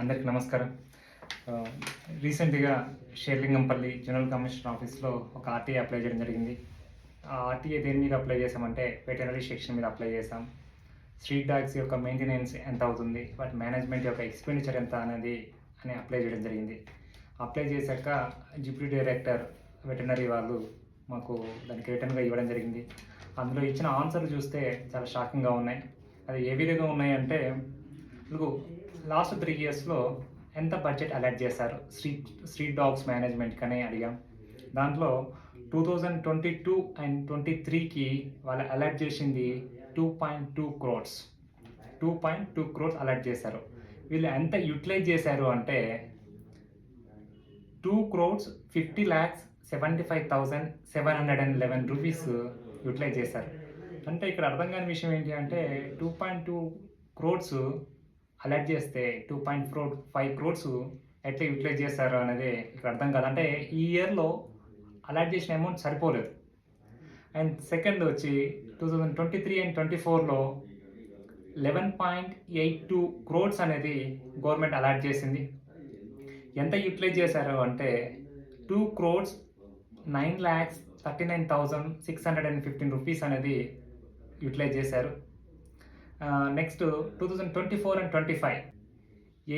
అందరికి నమస్కారం. రీసెంట్గా షేర్లింగంపల్లి జనరల్ కమిషనర్ ఆఫీస్లో ఒక ఆర్టీఏ అప్లై చేయడం జరిగింది. ఆ ఆర్టీఏ దేని మీద అప్లై చేసామంటే వెటనరీ సెక్షన్ మీద అప్లై చేసాం స్ట్రీట్ డాగ్స్ యొక్క మెయింటెనెన్స్ ఎంత అవుతుంది? వాటి మేనేజ్మెంట్ యొక్క ఎక్స్పెండిచర్ ఎంత అనేది అని అప్లై చేయడం జరిగింది. అప్లై చేశాక డిప్యూటీ డైరెక్టర్ వెటనరీ వాళ్ళు మాకు దానికి రిటర్న్గా ఇవ్వడం జరిగింది. అందులో ఇచ్చిన ఆన్సర్లు చూస్తే చాలా షాకింగ్గా ఉన్నాయి. అది ఏ విధంగా ఉన్నాయంటే మీకు లాస్ట్ త్రీ ఇయర్స్లో ఎంత బడ్జెట్ అలాట్ చేశారు? స్ట్రీట్ స్ట్రీట్ డాగ్స్ మేనేజ్మెంట్కి అని అడిగాం. దాంట్లో two thousand twenty two and twenty త్రీకి వాళ్ళు అలాట్ చేసింది two point two crores two point two crores allot చేశారు. వీళ్ళు ఎంత యూటిలైజ్ చేశారు అంటే two crores fifty lakhs seventy five thousand seven hundred and eleven rupees utilise చేశారు. అంటే ఇక్కడ అర్థం కాని విషయం ఏంటి అంటే two point two crores allot చేస్తే two point four five crores ఎట్లా యూటిలైజ్ చేస్తారు అనేది ఇక్కడ అర్థం కాదు. అంటే ఈ ఇయర్లో అలాట్ చేసిన అమౌంట్ సరిపోలేదు. అండ్ సెకండ్ వచ్చి two thousand twenty three and twenty ఫోర్లో eleven point eight two crores అనేది గవర్నమెంట్ అలాట్ చేసింది. ఎంత యూటిలైజ్ చేశారు అంటే two crores nine lakhs thirty nine thousand six hundred and fifteen rupees అనేది యూటిలైజ్ చేశారు. Next two thousand twenty four and twenty five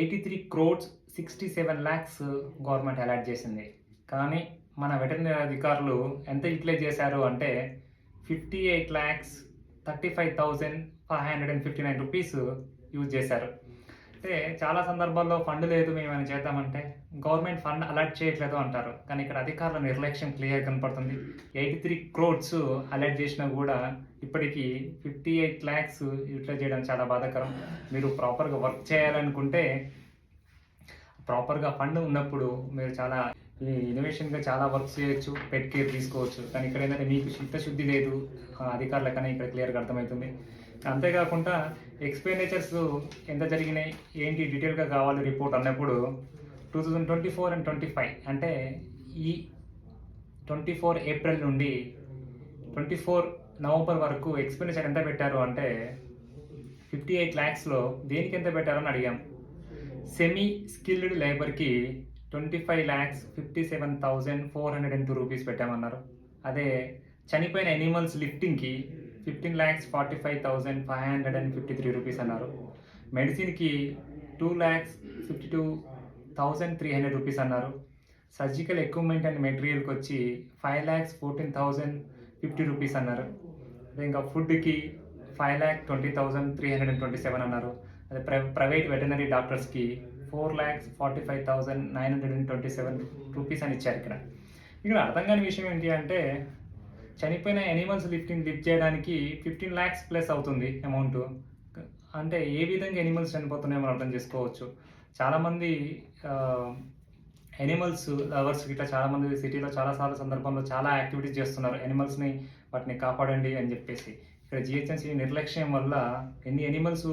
eighty three crores sixty seven lakhs government allot చేసింది. కానీ మన veterinary అధికారులు ఎంత utilise చేశారు అంటే fifty eight lakhs thirty five thousand five hundred and fifty nine rupees use చేశారు. అంటే చాలా సందర్భాల్లో ఫండ్ లేదు మేము ఏమైనా చేద్దామంటే గవర్నమెంట్ ఫండ్ అలాట్ చేయట్లేదు అంటారు. కానీ ఇక్కడ అధికారుల నిర్లక్ష్యం క్లియర్ కనపడుతుంది. ఎయిటీ త్రీ క్రోడ్స్ అలాట్ చేసినా కూడా ఇప్పటికీ ఫిఫ్టీ ఎయిట్ ల్యాక్స్ యూటిలైజ్ చేయడం చాలా బాధాకరం. మీరు ప్రాపర్గా వర్క్ చేయాలనుకుంటే ప్రాపర్గా ఫండ్ ఉన్నప్పుడు మీరు చాలా ఈ ఇన్నోవేషన్గా చాలా వర్క్ చేయొచ్చు పెట్ కేర్ తీసుకోవచ్చు. కానీ ఇక్కడ ఏంటంటే మీకు చిత్తశుద్ధి లేదు. ఆ అధికారులకన్నా ఇక్కడ క్లియర్గా అర్థమవుతుంది. అంతేకాకుండా ఎక్స్పెండిచర్స్ ఎంత జరిగినాయి ఏంటి డీటెయిల్గా కావాలి రిపోర్ట్ అన్నప్పుడు two thousand twenty four and twenty five అంటే ఈ ట్వంటీ ఫోర్ ఏప్రిల్ నుండి ట్వంటీ ఫోర్ నవంబర్ వరకు ఎక్స్పెండిచర్ ఎంత పెట్టారు అంటే ఫిఫ్టీ ఎయిట్ ల్యాక్స్లో దేనికి ఎంత పెట్టారని అడిగాం. Semi skilled లేబర్కి twenty five lakhs fifty seven thousand four hundred and two rupees పెట్టామన్నారు. అదే చనిపోయిన animals లిఫ్టింగ్కి fifteen lakhs forty five thousand five hundred and fifty three rupees అన్నారు. మెడిసిన్కి two lakhs fifty two thousand three hundred rupees అన్నారు. Surgical equipment and మెటీరియల్కి వచ్చి five lakhs fourteen thousand fifty rupees అన్నారు. అదే ఇంకా ఫుడ్కి five lakh twenty thousand three hundred and twenty seven అన్నారు. అదే ప్ర ప్రైవేట్ వెటనరీ డాక్టర్స్కి four lakhs forty five thousand nine hundred and twenty seven rupees అని ఇచ్చారు ఇక్కడ. ఇక్కడ అర్థం కాని విషయం ఏంటి అంటే చనిపోయిన ఎనిమల్స్ లిఫ్టింగ్ లిఫ్ట్ చేయడానికి ఫిఫ్టీన్ ల్యాక్స్ ప్లస్ అవుతుంది అమౌంట్ అంటే ఏ విధంగా ఎనిమల్స్ చనిపోతున్నాయో మనం అర్థం చేసుకోవచ్చు. చాలామంది ఎనిమల్స్ లవర్స్ ఇట్లా చాలామంది సిటీలో చాలా సార్లు సందర్భంలో చాలా యాక్టివిటీస్ చేస్తున్నారు. ఎనిమల్స్ని వాటిని కాపాడండి అని చెప్పేసి. ఇక్కడ జిహెచ్ఎంసీ నిర్లక్ష్యం వల్ల ఎన్ని ఎనిమల్స్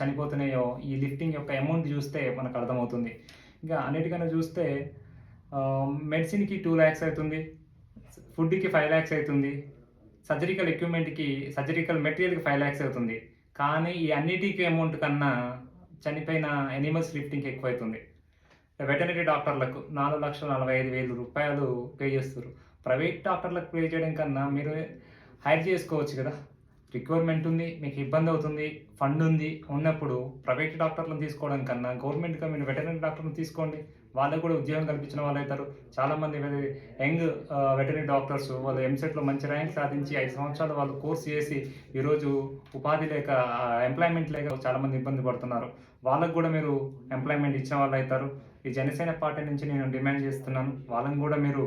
చనిపోతున్నాయో ఈ లిఫ్టింగ్ యొక్క అమౌంట్ చూస్తే మనకు అర్థమవుతుంది. ఇంకా అన్నిటికన్నా చూస్తే మెడిసిన్కి టూ ల్యాక్స్ అవుతుంది. ఫుడ్కి ఫైవ్ ల్యాక్స్ అవుతుంది. సర్జరికల్ ఎక్విప్మెంట్కి సర్జరికల్ మెటీరియల్కి ఫైవ్ ల్యాక్స్ అవుతుంది. కానీ ఈ అన్నిటికీ అమౌంట్ కన్నా చనిపోయిన ఎనిమల్స్ లిఫ్టింగ్కి ఎక్కువ అవుతుంది వెటనరీ డాక్టర్లకు నాలుగు లక్షల నలభై ఐదు వేలు రూపాయలు పే చేస్తారు ప్రైవేట్ డాక్టర్లకు పే చేయడం కన్నా మీరు హైర్ చేసుకోవచ్చు కదా. రిక్వైర్మెంట్ ఉంది మీకు ఇబ్బంది అవుతుంది ఫండ్ ఉంది. ఉన్నప్పుడు ప్రైవేట్ డాక్టర్లను తీసుకోవడం కన్నా గవర్నమెంట్గా మీరు వెటనరీ డాక్టర్ని తీసుకోండి. వాళ్ళకు కూడా ఉద్యోగం కల్పించిన వాళ్ళు అవుతారు. చాలామంది యంగ్ వెటరీ డాక్టర్స్ వాళ్ళు ఎంసెట్లో మంచి ర్యాంక్ సాధించి ఐదు సంవత్సరాలు వాళ్ళు కోర్స్ చేసి ఈరోజు ఉపాధి లేక ఎంప్లాయ్మెంట్ లేక చాలామంది ఇబ్బంది పడుతున్నారు. వాళ్ళకు కూడా మీరు ఎంప్లాయ్మెంట్ ఇచ్చిన వాళ్ళు అవుతారు. ఈ జనసేన పార్టీ నుంచి నేను డిమాండ్ చేస్తున్నాను. వాళ్ళని కూడా మీరు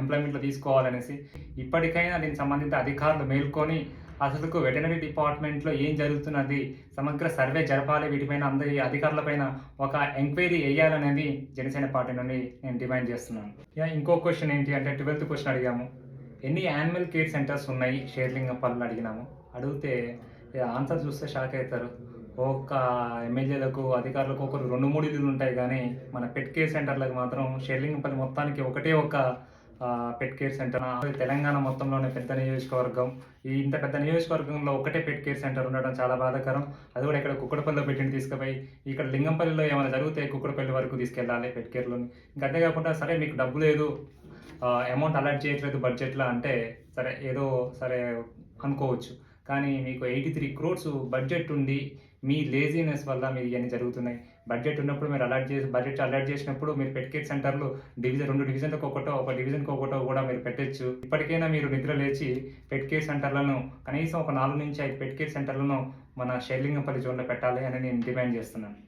ఎంప్లాయ్మెంట్లో తీసుకోవాలనేసి. ఇప్పటికైనా దీనికి సంబంధిత అధికారులు మేల్కొని అసలుకు వెటనరీ డిపార్ట్మెంట్లో ఏం జరుగుతున్నది? సమగ్ర సర్వే జరపాలి వీటిపైన అందరి అధికారులపైన ఒక ఎంక్వైరీ వేయాలనేది జనసేన పార్టీ నుండి నేను డిమాండ్ చేస్తున్నాను. ఇక ఇంకో క్వశ్చన్ ఏంటి అంటే ట్వెల్త్ క్వశ్చన్ అడిగాము. ఎన్ని యానిమల్ కేర్ సెంటర్స్ ఉన్నాయి? షేర్లింగంపల్లిని అడిగినాము. అడిగితే ఆన్సర్ చూస్తే షాక్ అవుతారు. ఒక్క ఎమ్మెల్యేలకు అధికారులకు ఒకరు రెండు మూడు ఇల్లులు ఉంటాయి కానీ మన పెట్ కేర్ సెంటర్లకు మాత్రం షేర్లింగపల్లి మొత్తానికి ఒకటే ఒక పెట్ కేర్ సెంటర్ తెలంగాణ మొత్తంలోనే పెద్ద నియోజకవర్గం. ఈ ఇంత పెద్ద నియోజకవర్గంలో ఒకటే పెట్ కేర్ సెంటర్ ఉండడం చాలా బాధాకరం. అది కూడా ఇక్కడ కుక్కడపల్లిలో పెట్టింది తీసుకుపోయి ఇక్కడ లింగంపల్లిలో ఏమైనా జరిగితే కుక్కడపల్లి వరకు తీసుకెళ్ళాలి పెట్ కేర్లోని ఇంకా అంతేకాకుండా సరే మీకు డబ్బు లేదు అమౌంట్ అలాట్ చేయట్లేదు బడ్జెట్లో అంటే సరే ఏదో సరే అనుకోవచ్చు. కానీ మీకు ఎయిటీ త్రీ క్రోడ్స్ బడ్జెట్ ఉంది. మీ లేజీనెస్ వల్ల మీరు ఇవన్నీ జరుగుతున్నాయి. బడ్జెట్ ఉన్నప్పుడు మీరు అలాట్ చేసి బడ్జెట్ అలర్ట్ చేసినప్పుడు మీరు పెట్కేట్ సెంటర్లు డివిజన్ రెండు డివిజన్లకు ఒకటో ఒక డివిజన్కి ఒకటో కూడా మీరు పెట్టచ్చు. ఇప్పటికైనా మీరు నిద్ర లేచి పెట్కేట్ సెంటర్లను కనీసం ఒక నాలుగు నుంచి ఐదు పెట్కేట్ సెంటర్లను మన షెర్లింగంపల్లి జోన్లో పెట్టాలి అని నేను డిమాండ్ చేస్తున్నాను.